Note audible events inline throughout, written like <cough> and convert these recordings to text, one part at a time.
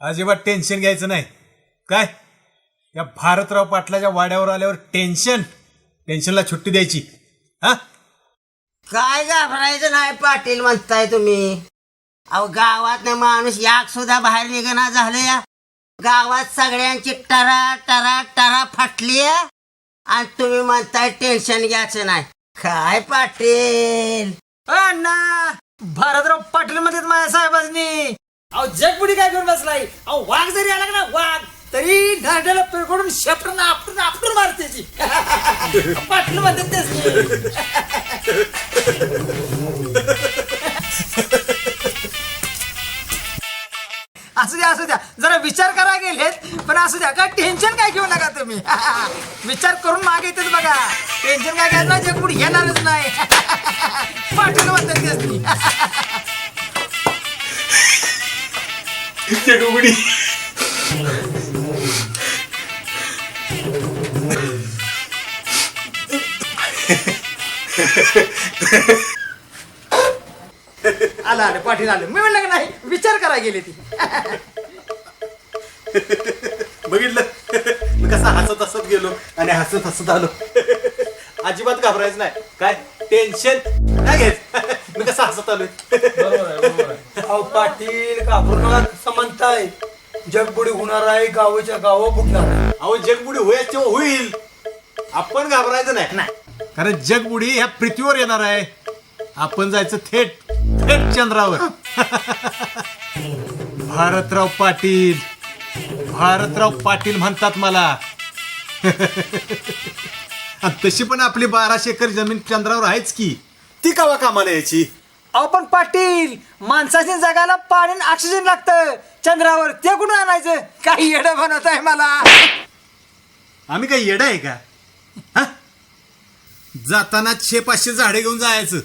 अजिबात टेन्शन घ्यायचं नाही. काय? या भारतराव पाटलाच्या वाड्यावर आल्यावर टेन्शन? टेन्शनला सुट्टी द्यायची. हा? काय घाबरायचं नाही पाटील म्हणताय तुम्ही. अहो गावात माणूस याक सुद्धा बाहेर निघणा झालं या गावात सगळ्यांची टरा टरा टरा फाटली आहे. आणि तुम्ही म्हणताय टेन्शन घ्यायचं नाही. काय पाटील? अण्णा भारतराव पाटील मध्ये माझ्या साहेबांनी अहो जगपुडी काय घेऊन बसलाय? अहो वाघ जरी आला ना वाघ तरी धरड्याला पेकडून शेपटून आपटून आपटून मारते ती. पाटील म्हणतात तेच. असू द्या असू द्या. जरा विचार करा गेलेत पण असू द्या. का टेन्शन काय घेऊ नका तुम्ही? विचार करून मागे येतात बघा. टेन्शन काय घ्यायचं? नाही जगपुडी येणारच नाही. पाटील म्हणतात तेच उघडी. आलं आलं पाटील आलं मी म्हणलं का नाही विचार करा गेले ती. बघितलं? मी कसा हसत हसत गेलो आणि हसत हसत आलो. अजिबात घाबरायचं नाही. काय? टेन्शन? नाही घ्यायचं मी कसा हसत आलोय अहो पाटील घाबरू नका कसं म्हणताय जगबुडी होणार आहे गावाच्या गाव बुडणार आहे. अहो जगबुडी होईल तेव्हा होईल आपण घाबरायचं नाही कारण जगबुडी ह्या पृथ्वीवर येणार आहे आपण जायचं थेट थेट चंद्रावर भारतराव पाटील भारतराव पाटील म्हणतात मला आणि तशी पण आपली बाराशे एकर जमीन चंद्रावर आहेच की ती कवा कामाला यायची? अहो पण पाटील माणसाच्या जगाला पाणी आणि ऑक्सिजन लागतं. चंद्रावर ते कुठून आणायचं? काही येडं बनवत आहे मला. आम्ही काही येडा आहे का? हा? जाताना छे पाचशे झाडे घेऊन जायचं.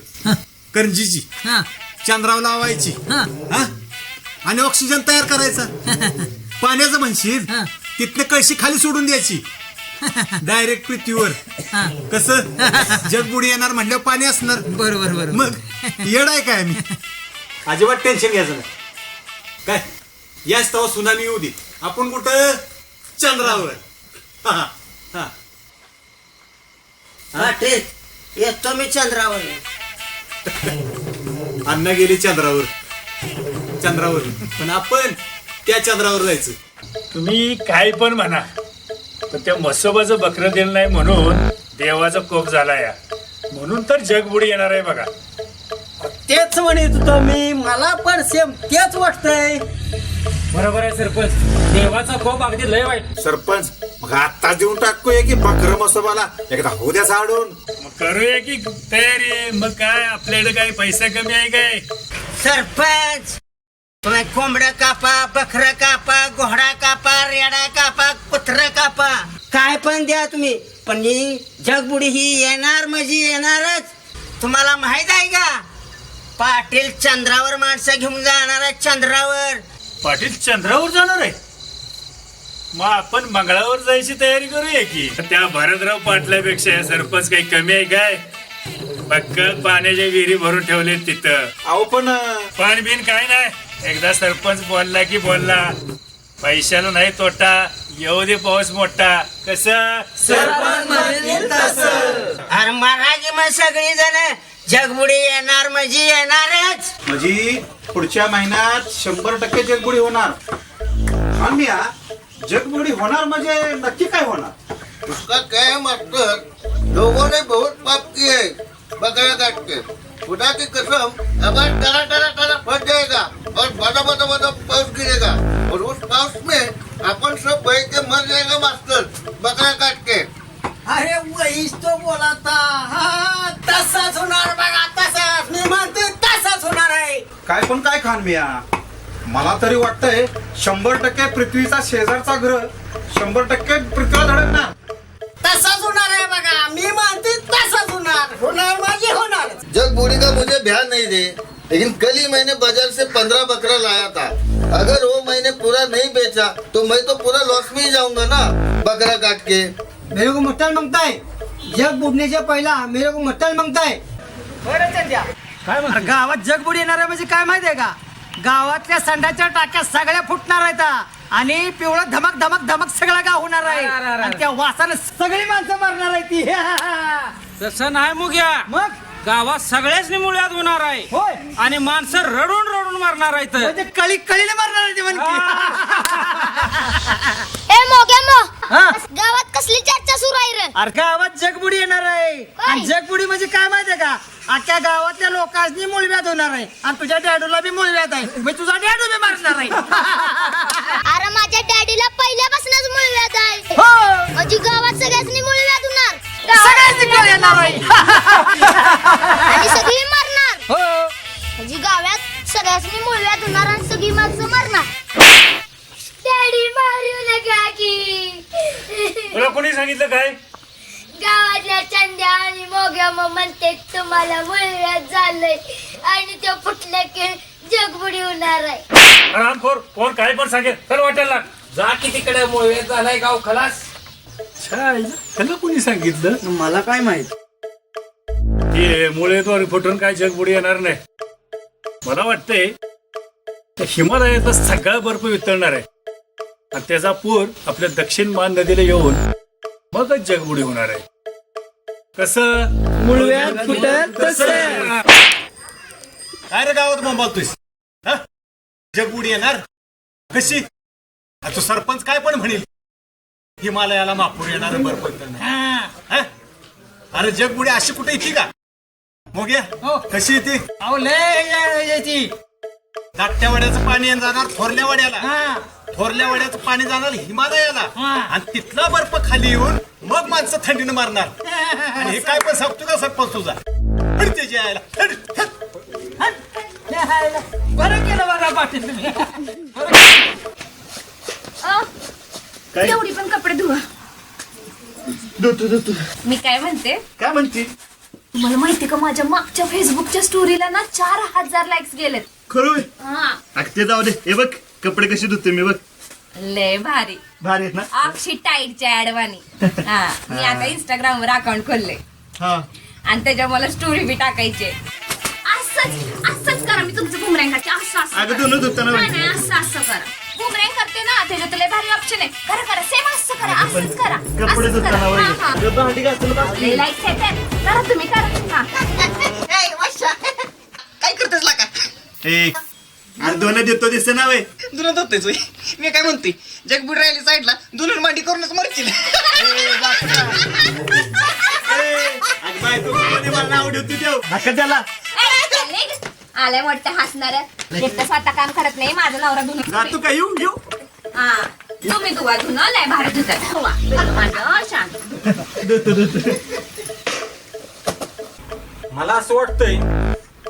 करंजीची. चंद्रावर लावायची. हा? आणि ऑक्सिजन तयार करायचा. <laughs> पाण्याचं म्हणशील? तिथनं कळशी खाली सोडून द्यायची. डायरेक्ट पृथ्वीवर. कसं? जगबुडी येणार म्हणल्यावर पाणी असणार. बरोबर बरोबर. मग येड आहे काय आम्ही? अजिबात टेन्शन घ्यायचं नाही. काय? याच तेव्हा सुनामी येऊ दे. आपण कुठं? चंद्रावर हा, हा. पाटील येतो मी चंद्रावर. अण्णा गेली चंद्रावर. चंद्रावर. पण आपण त्या चंद्रावर जायचं. तुम्ही काय पण म्हणा. पण त्या मसोबाचं बकरं दिलं नाही म्हणून देवाचा कोप झाला या म्हणून तर जगबुडी येणार आहे बघा. तेच म्हणत होतो मी मला पण सेम तेच वाटतंय. बरोबर आहे सरपंच. देवाचा कोप अगदी लय वाईट. सरपंच मग आता देऊन टाकूया की बकर मसोबाला एकदा होऊ द्या मग करूया की तयारी मग काय आपल्याकडे काय पैसा कमी आहे काय? सरपंच! तुम्ही कोंबड्या कापा बकरा कापा घोडा कापा रेडा कापा कुत्र कापा. काय पण द्या तुम्ही पण ही जगबुडी ही येणार म्हणजे येणारच. तुम्हाला माहीत आहे का? पाटील चंद्रावर माणसं घेऊन जाणार आहे चंद्रावर. पाटील चंद्रावर जाणार आहे? मग आपण मंगळावर जायची तयारी करूया की? त्या भरतराव पाटलापेक्षा सरपंच काही कमी आहे काय? बक्कल पाण्याच्या विहिरी भरून ठेवले तिथं. अहो पण पण बिन काय नाही? एकदा सरपंच बोलला की बोलला पैशाला नाही तोटा येऊ दे पाऊस मोठा. कसं? अरे महाराज मग सगळी जण जगबुडी येणार म्हणजे येणारच. म्हणजे पुढच्या महिन्यात शंभर टक्के जगबुडी होणार. या जगबुडी होणार म्हणजे नक्की काय होणार? उसका क्या मतलब लोगों ने बहुत पाप किए बकरा काट के. खुदा की कसम अगर टरा टरा टरा फट जाएगा और बड़ा बड़ा बड़ा पाउस गिरेगा और उस पाउस में अपन सब बह के मर जाएगा मास्टर बकरा काट के अरे वहीच तो बोलाता. हा तसाच होणार बघा तसाच. मी म्हणतो तसाच होणार आहे. काय पण काय खान मिया मला तरी वाटतंय शंभर टक्के पृथ्वीचा शेजारचा ग्रह शंभर टक्के पृथ्वीला धडकणार. बूढ़ी का मुझे ध्यान नहीं दे। लेकिन कल ही मैंने बाजार से पंद्रह बकरा लाया था। अगर वो मैंने पूरा नहीं बेचा तो मैं तो पूरा लॉस में ही जाऊंगा ना बकरा काट के। मेरे को मटन मांगता है। जग बुडण्याच्या पहिला मेरे को मटन मांगता है। बरं काय गावात जग बुडी येणार आहे म्हणजे काय माहिती आहे का? गावातल्या संडाच्या टाक्या सगळ्या फुटणार आहेत. आणि पिवळं धमक धमक धमक सगळं गाव होणार आहे. आणि त्या वासानं सगळी माणसं मारणार आहे ती <laughs> तसं नाही मुग्या. मग? गावात सगळ्याच मुळ्यात होणार आहे. होय. आणि माणसं रडून रडून मारणार आहेत. म्हणजे कळी कळीने मारणार आहे ती म्हणते. <laughs> ए मोगे मो. हा. गावात कसली चर्चा सुरू आहे रे? अरे गावात जगबुडी येणार आहे. आणि जगबुडी म्हणजे काय माहितीये का? अख्ख्या गावातल्या लोकांनी मुळव्याध होणार आहे. आणि तुझ्या डॅडूला बी मुळव्याध आहे. म्हणजे तुझा डॅडू बी मारणार आहे. <laughs> अरे माझ्या डॅडीला पहिल्यापासूनच मुळव्याध आहे. हो. होणार आणि सगळी माणसं मरणार. डॅडी मारू नका की. तुला कोणी सांगितलं काय? गावातल्या चंद्या आणि मोग्या मग म्हणते तुम्हाला मुळव्याध झालंय आणि ते फुटलं की जगबुडी होणार आहे. रामखोर कोण काय पण सांगेल तर वाटायला. जा की तिकडे मुळव्याध झालाय गाव खलास. त्याला कोणी सांगितलं? मला काय माहीत? ते मुळे तो फुटून काय जग पुढे येणार नाही. मला वाटतंय त्या हिमालयाचा सगळा बर्फ वितळणार आहे. आणि त्याचा पूर आपल्या दक्षिण मान नदीला येऊन मगच जगबुडी होणार आहे. कसं. काय रे गावात बोंबालतोयस? हा? जगबुडी येणार? कशी? आ, तो सरपंच काय पण म्हणेल. हिमालयाला मापूर येणार बर्फ वितळणार. हा? अरे जगबुडी अशी कुठे येते का? मग हो. कशी येते अहो लय या- याची धाकट्या वाड्याचं पाणी जाणार थोरल्या वाड्याला. हा. थोरल्या वाड्याचं पाणी जाणार हिमालयाला. हा. आणि तिथला बर्फ खाली येऊन मग माणसं थंडीनं मारणार. <laughs> आणि हे काय पण सांगतो का सरपंच तुझा? यायला. हट, हट. बरं केलं बघा पाटील तुम्ही. तेवढी पण कपडे धुवा. मी काय म्हणते? काय म्हणते? तुम्हाला माहिती का माझ्या मागच्या फेसबुकच्या स्टोरीला ना चार हजार लाईक्स गेलेत. खरं हा. ते जाऊ दे. हे बघ कपडे कसे धुते मी बघ. लय भारी. भारी आहेत ना? अक्षी टाईटच्या ऍडवानी हा. मी आता इंस्टाग्राम वर अकाउंट खोलले. हा. आणि त्याच्या मला स्टोरी बी टाकायचे. असंच असंच करा मी तुमचं बुमरँग करते असं असं अगं करा. दोन धुताना नाही नाही, असं असं करा. बुमरँग करते ना त्याच्यात लय भारी ऑप्शन आहे. करा करा सेम असं करा असंच करा कपडे असंच करा. हा, हा. लय करा तुम्ही करा. हा. काय करतेस लाका? ए अरे दोन देतो दिसते ना वे दुनत होतेच मी काय म्हणते जगबुड राहिली साईडला दुनून मांडी करूनच मरतील मला नाव ठेवते देव त्याला आलंय मोठं हसणार. स्वतः काम करत नाही माझं नवरा जातो का येऊ येऊ? हा. तुम्ही धुवा धुणं लय भारी धुतात. शांत. मला असं वाटतंय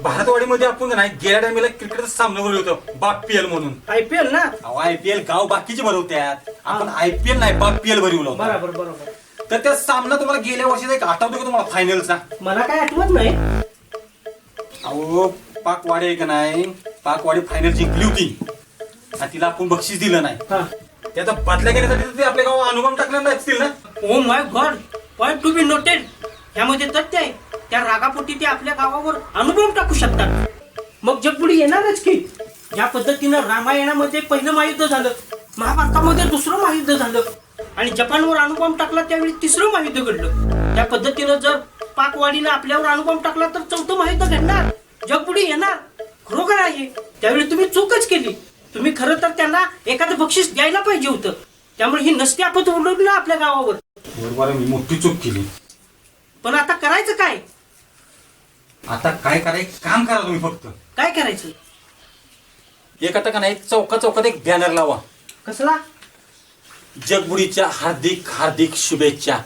भारतवाडीमध्ये आपण नाही गेल्या टायमेला क्रिकेटचा सामना भरवलं होतं बाप पी एल म्हणून. आय पी एल ना? आय पी एल गाव बाकीचे भरवत्यात. आपण आय पी एल नाही बाप पी एल भरवलं होतं. बरोबर बरोबर. तर त्या सामना तुम्हाला गेल्या वर्षीचा एक आठवतो का तुम्हाला फायनलचा मला काय आठवत नाही. अहो पाकवाडी आहे का नाही? पाकवाडी फायनल जिंकली होती. आणि तिला आपण बक्षीस दिलं नाही. त्याचा बदला घेण्यासाठी तर ते आपल्या गावात अनुभव टाकले नसतील ना? ओ my God point to be noted यामध्ये तथ्य आहे त्या रागापोटी ते आपल्या गावावर अनुभव टाकू शकतात. मग जगबुडी येणारच की? ज्या पद्धतीनं रामायणामध्ये पहिलं महायुद्ध झालं. महाभारतामध्ये दुसरं महायुद्ध झालं. आणि जपानवर अणुबॉम्ब टाकला त्यावेळी तिसरं महायुद्ध घडलं. त्या पद्धतीनं जर पाकवाडीनं आपल्यावर अणुबॉम्ब टाकला तर चौथं महायुद्ध घडणार. जगबुडी येणार खरोखर आहे त्यावेळी तुम्ही चूकच केली. तुम्ही खरं तर त्यांना एखादं बक्षीस द्यायला पाहिजे होतं. त्यामुळे ही नसती आपण ओरडली आपल्या गावावर. बरोबर मी मोठी चूक केली. पण आता करायचं काय? आता काय करायचं? काम करा तुम्ही फक्त. काय करायचं? एक आता का नाही चौका चौकात एक बॅनर लावा. कसला? जगबुडीच्या हार्दिक हार्दिक शुभेच्छा.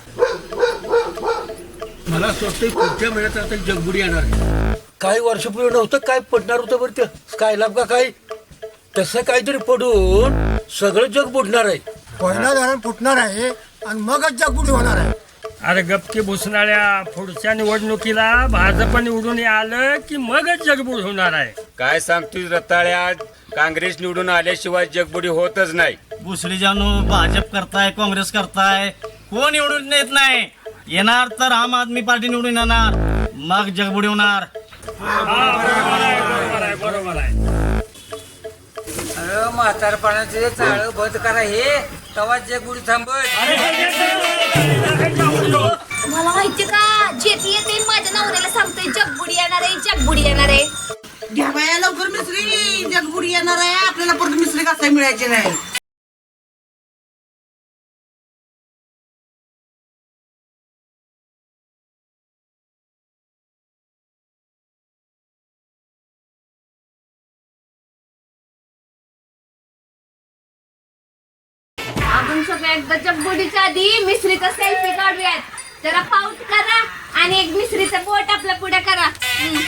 मला असं वाटतं पुढच्या महिन्यात आता जगबुडी येणार आहे. काही वर्षपूर्वी नव्हतं काय पडणार होतं बरं ते? स्कायलाब का काय तसं काहीतरी पडून सगळं जग बुडणार आहे. पहिला धरण फुटणार आहे आणि मगच जगबुडी होणार आहे. अरे गपकी भुसणाऱ्या पुढच्या निवडणुकीला भाजप निवडून आलं की मगच जगबूड होणार आहे. काय सांगतोय रताळ्या? काँग्रेस निवडून आल्याशिवाय जगबुडी होतच नाही. भोसडी जाणू भाजप करताय काँग्रेस करताय कोण निवडून येत नाही? येणार तर आम आदमी पार्टी निवडून येणार मग जगबुडी होणार. बरोबर आहे बरोबर आहे अरे म्हातारपणाचे चाळ बंद करा हे तवा जगबुडी थांबत मला माहिती का? जेती येते माझ्या नवऱ्याला सांगतोय जगबुडी येणार आहे जगबुडी येणार आहे. घ्या बाया लवकर मिसरी. जगबुडी येणार आहे. आपल्याला परत मिसरी कसा मिळायची नाही? आपण सगळे एकदा जगबुडीच्या आधी मिश्रीचा सेल्फी काढूयात. जरा पाऊट करा आणि एक मिश्रीचं बोट आपल्या पुढे करा. हम्म.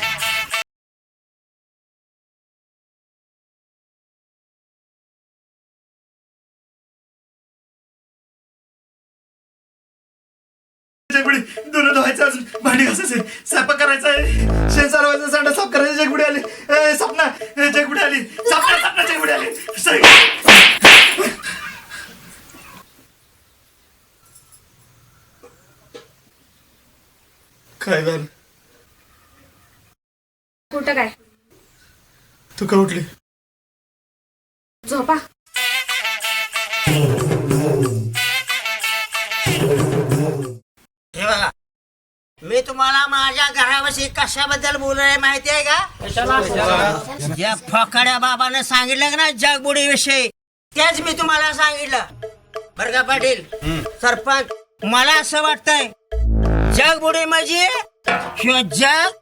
धुवायचं अजून. भांडी घासायचे. स्वयंपाक करायचा आहे. शेण सारवायचं सांडा साफ करायचं. जगबुडी आली. ए, सपना. ए, जगबुडी आली. सपना सपना जगबुडी आली. सॉरी. काय झालं? कुठं काय? तू का उठली? झोपा. हे बघा मी तुम्हाला माझ्या घराविषयी कशाबद्दल बोललोय माहिती आहे का? या फकाड्या बाबानं सांगितलं का ना जगबुडी विषयी तेच मी तुम्हाला सांगितलं. बरं का पाटील? सरपंच मला असं वाटतंय जगबुडी म्हणजे ह्यो जग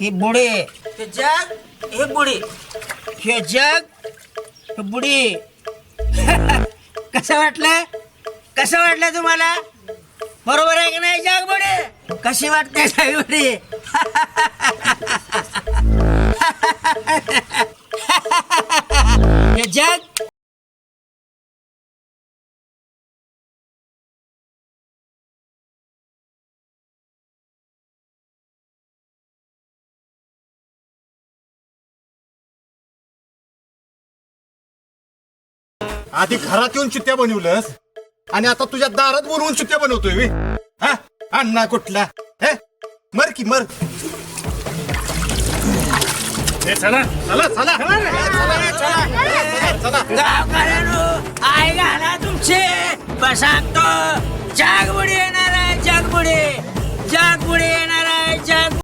ही बुडी. हे जग हे बुडी. हे जग हे बुडी. <laughs> कसं वाटलं? कसं वाटलं तुम्हाला? बरोबर आहे की नाही जगबुडी कशी वाटते जगबुडी हे जग <laughs> आधी घरात येऊन चित्त्या बनवलंस. आणि आता तुझ्या दारात बोलवून चित्त्या बनवतोय वे हा? अण्णा कुठला? हे? मर की मर. ए, चला चला चला. चला गावकऱ्यांनो आई घाला तुमचे. बसातो. जगबुडी येणार आहे जगबुडी. जगबुडी येणार आहे जग